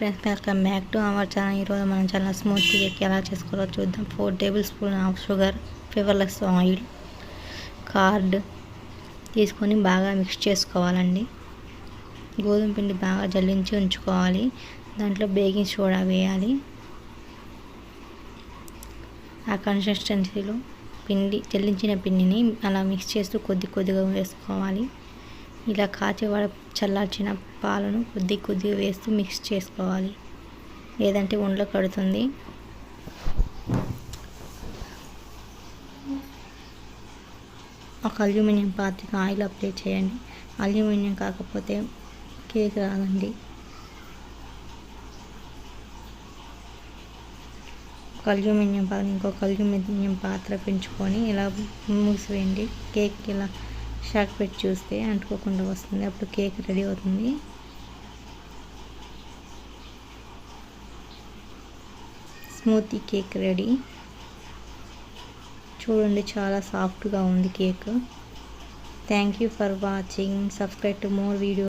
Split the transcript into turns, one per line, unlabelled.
Friends welcome back to our channel ఈరోజు మనం చాలా స్మూత్ కేక్ ఎలా చేసుకోవాలో చూద్దాం. Four tablespoon of sugar flavourless oil curd తీసుకొని బాగా మిక్స్ చేసుకోవాలండి. గోధుమ పిండి బాగా జల్లించి ఉంచుకోవాలి. దాంట్లో బేకింగ్ సోడా వేయాలి. ఆ కన్సిస్టెన్సీలో పిండి జల్లించిన పిండిని అలా మిక్స్ చేస్తూ కొద్ది కొద్దిగా వేసుకోవాలి. ఇలా కాచి చల్లార్చిన పాలను కొద్ది కొద్దిగా వేస్తూ మిక్స్ చేసుకోవాలి. లేదంటే ఒంట్లో కడుతుంది. ఒక అల్యూమినియం పాత్రకి ఆయిల్ అప్లై చేయండి. అల్యూమినియం కాకపోతే కేక్ రాదండి. ఒక అల్యూమినియం పాత్ర ఇంకొక అల్యూమినియం పాత్ర పెంచుకొని ఇలా మూసివేయండి. కేక్ ఇలా షాక్ పెట్టి చూస్తే అంటుకోకుండా వస్తుంది. అప్పుడు కేక్ రెడీ అవుతుంది. Smoothie cake ready. చూడండి చాలా సాఫ్ట్గా ఉంది cake. Thank you for watching subscribe to more video